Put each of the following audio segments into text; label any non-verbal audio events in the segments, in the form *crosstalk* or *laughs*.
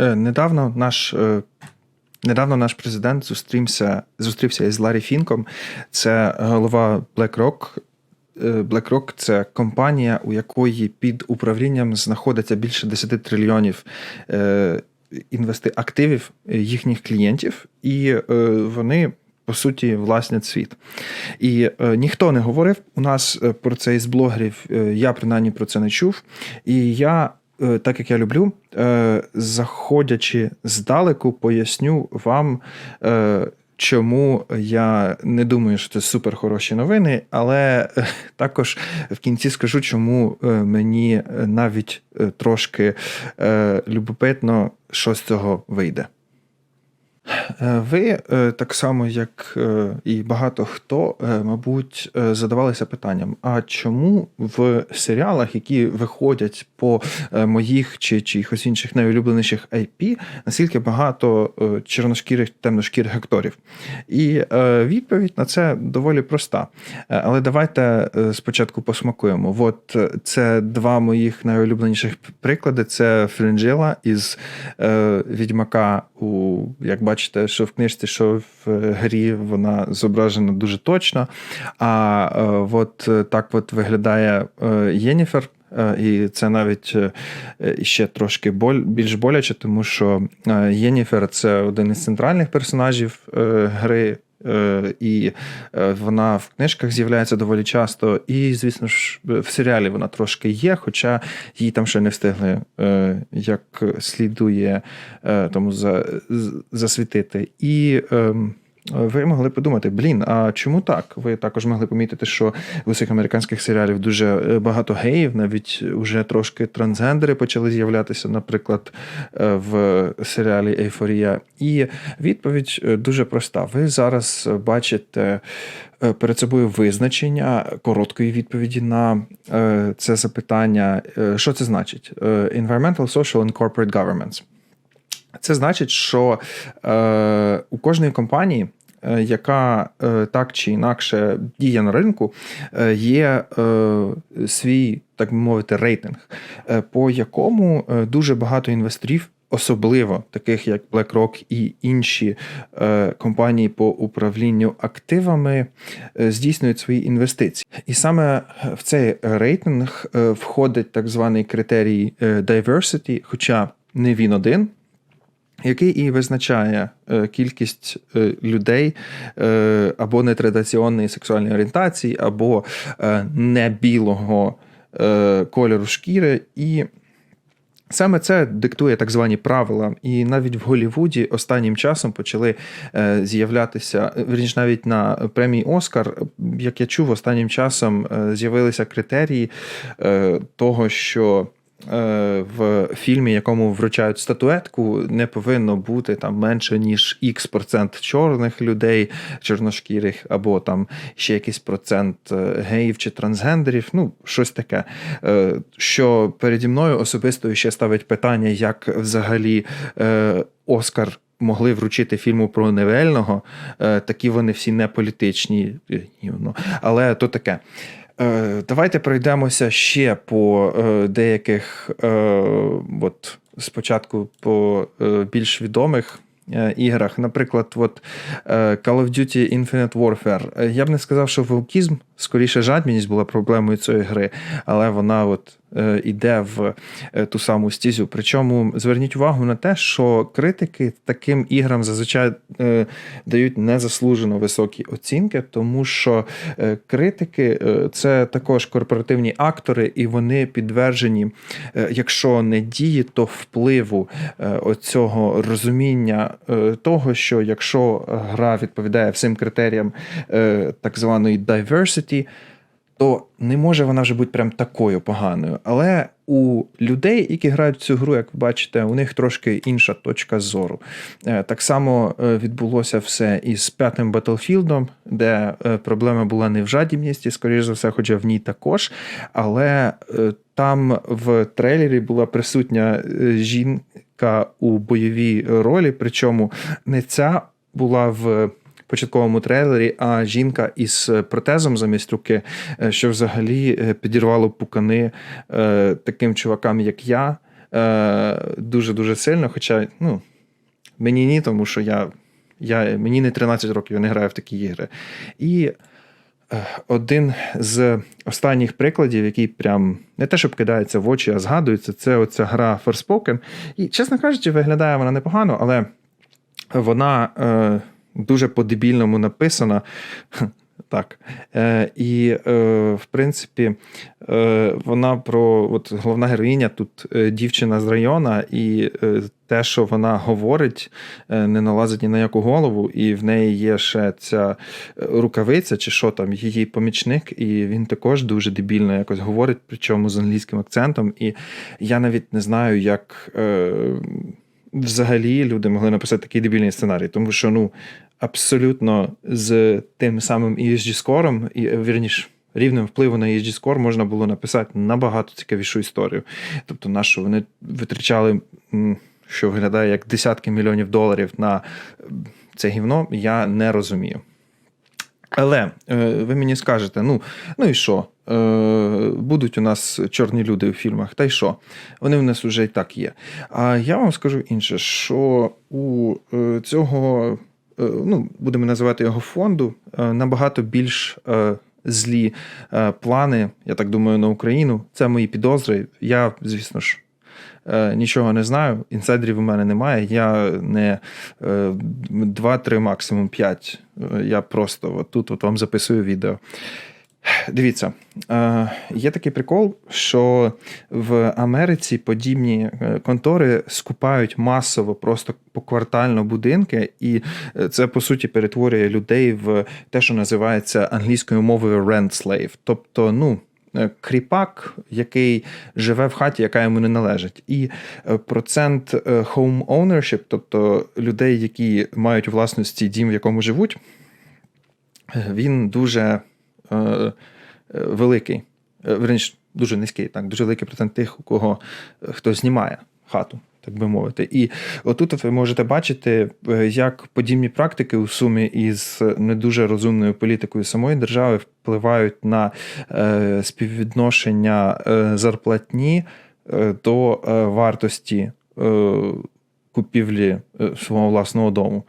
Е, Недавно наш. е, Недавно наш президент зустрівся, зустрівся із Ларі Фінком. Це голова BlackRock. Е, BlackRock – це компанія, у якої під управлінням знаходиться більше 10 трильйонів інвести активів їхніх клієнтів, і вони. По суті, власнять світ. І е, ніхто не говорив у нас про це із блогерів. Е, я принаймні про це не чув. І я, так як я люблю, е, заходячи здалеку, поясню вам, е, чому я не думаю, що це супер хороші новини, але е, також в кінці скажу, чому е, мені е, навіть е, трошки е, любопитно, що з цього вийде. Е, Ви е, так само, як е, і багато хто, мабуть, задавалися питанням: а чому в серіалах, які виходять по моїх чи чиїхось інших найулюбленіших IP, наскільки багато чорношкірих, темношкірих акторів? І відповідь на це доволі проста. Але давайте спочатку посмакуємо. От це два моїх найулюбленіших приклади: це Фрінджила із Відьмака у як бачите, що в книжці, що в грі вона зображена дуже точно. А е, от е, так от виглядає е, Єніфер. Е, І це навіть е, ще трошки боль, більш боляче, тому що е, Єніфер це один із центральних персонажів е, гри. Е, І е, вона в книжках з'являється доволі часто, і, звісно ж, в серіалі вона трошки є, хоча її там ще не встигли е, як слідує тому засвітити. І ем, ви могли подумати, блін, а чому так? Ви також могли помітити, що в усіх американських серіалів дуже е, багато геїв, навіть уже трошки трансгендери почали з'являтися, наприклад, е, в серіалі Ейфорія. І відповідь е, дуже проста. Ви зараз бачите перед собою визначення короткої відповіді на це запитання. Що це значить? Environmental, social and corporate governments. Це значить, що е, у кожної компанії, е, яка е, так чи інакше діє на ринку, е, є свій, так би мовити, рейтинг, по якому дуже багато інвесторів. Особливо таких як BlackRock і інші компанії по управлінню активами здійснюють свої інвестиції. І саме в цей рейтинг входить так званий критерій diversity, хоча не він один, який і визначає е, кількість е, людей е, або нетрадиційної сексуальної орієнтації, або не білого е, кольору шкіри. І Саме це диктує так звані правила, і навіть в Голлівуді останнім часом почали з'являтися вірніш, навіть на премії Оскар, як я чув, останнім часом з'явилися критерії того, що в фільмі, якому вручають статуетку, не повинно бути там менше ніж X процент чорних людей, чорношкірих, або там ще якийсь процент е, геїв чи трансгендерів. Ну, щось таке. Е, Що переді мною особисто ще ставить питання, як взагалі е, Оскар. Могли вручити фільму про Невельного, Е, такі вони всі не політичні, е, ні, ну, але то таке. Е, Давайте пройдемося ще по е, деяких, е, от спочатку по більш відомих іграх. Наприклад, от, Call of Duty Infinite Warfare. Я б не сказав, що вовкізм, скоріше жадміність була проблемою цієї гри, але вона от е, іде в е, ту саму стізю. Причому зверніть увагу на те, що критики таким іграм зазвичай е, дають незаслужено високі оцінки, тому що критики це також корпоративні актори, і вони підтверджені, якщо не дії, то впливу оцього розуміння того, що якщо гра відповідає всім критеріям так званої diversity, то не може вона вже бути прям такою поганою. Але у людей, які грають в цю гру, як ви бачите, у них трошки інша точка зору. Е, Так само е, відбулося все із п'ятим Battlefield, де е, проблема була не в жадібності, скоріш за все, хоча в ній також. Але там в трейлері була присутня жінка у бойовій ролі, причому не ця була в початковому трейлері, а жінка із протезом замість руки, е, що взагалі е, підірвало пукани е, таким чувакам, як я. е, дуже-дуже сильно. Хоча, ну, мені ні, тому що я, я, мені не 13 років, я не граю в такі ігри. І е, один з останніх прикладів, який прям не те, щоб кидається в очі, а згадується, це оця гра Forspoken. І, чесно кажучи, виглядає вона непогано, але вона е, дуже по-дебільному написана. *laughs* Так. Е, І, е, в принципі, е, вона про от головна героїня тут е, дівчина з району, і е, те, що вона говорить, е, не налазить ні на яку голову, і в неї є ще ця рукавиця, чи що там, її помічник, і він також дуже дебільно якось говорить, причому з англійським акцентом. І я навіть не знаю, як. Е, Взагалі люди могли написати такий дебільний сценарій, тому що ну абсолютно з тим самим ESG скором, і вірніш, рівнем впливу на ESG скор можна було написати набагато цікавішу історію. Тобто, на що вони витрачали, що виглядає як десятки мільйонів доларів на це гівно, я не розумію. Але е, ви мені скажете: ну, ну і що? Е, будуть у нас чорні люди у фільмах, та й що? Вони в нас вже і так є. А я вам скажу інше, що у е, цього, ну, будемо називати його фонду, набагато більш злі плани, я так думаю, на Україну. Це мої підозри. Я, звісно ж. Е, Нічого не знаю, інсайдерів у мене немає. Я не 2-3, максимум 5. Я просто от тут от вам записую відео. Дивіться, е, є такий прикол, що в Америці подібні е, контори скупають масово просто поквартально будинки, і е, це по суті перетворює людей в те, що називається англійською мовою rent slave. Тобто, ну. Е, Кріпак, який живе в хаті, яка йому не належить, і е, процент е, home ownership, тобто людей, які мають у власності дім, в якому живуть, він дуже великий. Верніше, дуже низький, так, дуже великий процент тих, у кого хто знімає хату, так би мовити. І отут ви можете бачити, е, як подібні практики у сумі із не дуже розумною політикою самої держави впливають на е, співвідношення е, зарплатні до вартості. Купівлі свого власного дому.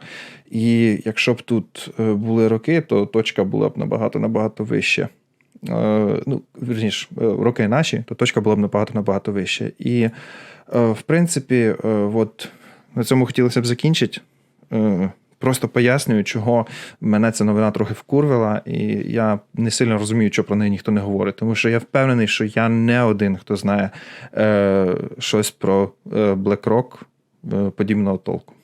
І якщо б тут були роки, то точка була б набагато набагато вища. Е, Ну, вірніш, е, роки наші, то точка була б набагато набагато вища. І, е, в принципі, от на цьому хотілося б закінчити. Просто пояснюю, чого мене ця новина трохи вкурвила, і я не сильно розумію, що про неї ніхто не говорить. Тому що я впевнений, що я не один, хто знає е, щось про BlackRock подібного толку.